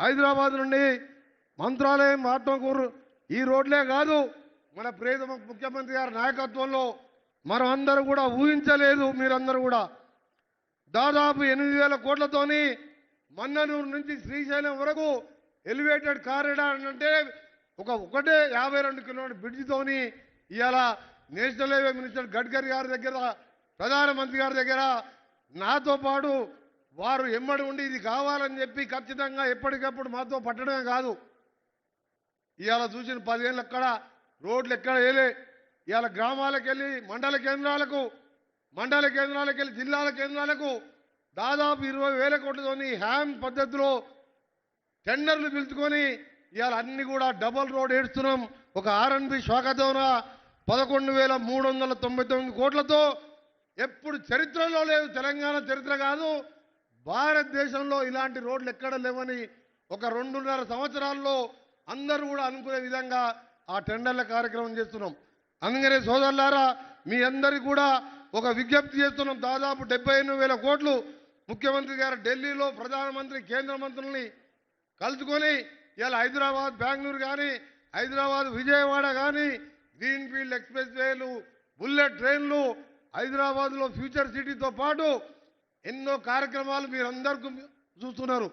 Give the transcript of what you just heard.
హైదరాబాద్ నుండి మంత్రాలయం ఆత్మకూరు ఈ రోడ్లే కాదు. మన ప్రియతమ ముఖ్యమంత్రి గారి నాయకత్వంలో మనం అందరూ కూడా ఊహించలేదు మీరందరూ కూడా. దాదాపు ఎనిమిది వేల కోట్లతోని మన్ననూరు నుంచి శ్రీశైలం వరకు ఎలివేటెడ్ కారిడార్ అంటే ఒక ఒకటే యాభై రెండు కిలోమీటర్ బ్రిడ్జితోని ఇవాళ నేషనల్ హైవే మినిస్టర్ గడ్కరీ గారి దగ్గర ప్రధానమంత్రి గారి దగ్గర నాతో పాటు వారు ఎమ్మడి ఉండి ఇది కావాలని చెప్పి ఖచ్చితంగా ఎప్పటికప్పుడు మాతో పట్టడమే కాదు. ఇవాళ చూసిన పదిహేనులు ఎక్కడ రోడ్లు ఎక్కడ వేయలే ఇవాళ గ్రామాలకు వెళ్ళి మండల కేంద్రాలకు మండల కేంద్రాలకు వెళ్ళి జిల్లాల కేంద్రాలకు దాదాపు ఇరవై వేల కోట్లతోని హ్యామ్ పద్ధతిలో టెండర్లు పిలుచుకొని ఇవాళ అన్ని కూడా డబల్ రోడ్ ఏడుస్తున్నాం. ఒక ఆర్ఎన్బి శాఖతోన పదకొండు వేల మూడు వందల తొంభై తొమ్మిది కోట్లతో ఎప్పుడు చరిత్రలో లేదు తెలంగాణ చరిత్ర కాదు. భారతదేశంలో ఇలాంటి రోడ్లు ఎక్కడ లేవని ఒక రెండున్నర సంవత్సరాల్లో అందరూ కూడా అనుకునే విధంగా ఆ టెండర్ల కార్యక్రమం చేస్తున్నాం. అందుకనే సోదరులారా మీ అందరికీ కూడా ఒక విజ్ఞప్తి చేస్తున్నాం. దాదాపు డెబ్బై ఎనిమిది వేల కోట్లు ముఖ్యమంత్రి గారు ఢిల్లీలో ప్రధానమంత్రి కేంద్ర మంత్రుల్ని కలుసుకొని ఇలా హైదరాబాద్ బెంగళూరు కానీ హైదరాబాద్ విజయవాడ కానీ గ్రీన్ ఫీల్డ్ ఎక్స్ప్రెస్ వేలు బుల్లెట్ ట్రైన్లు హైదరాబాద్లో ఫ్యూచర్ సిటీతో పాటు ఎన్నో కార్యక్రమాలు మీరందరికీ చూస్తున్నారు.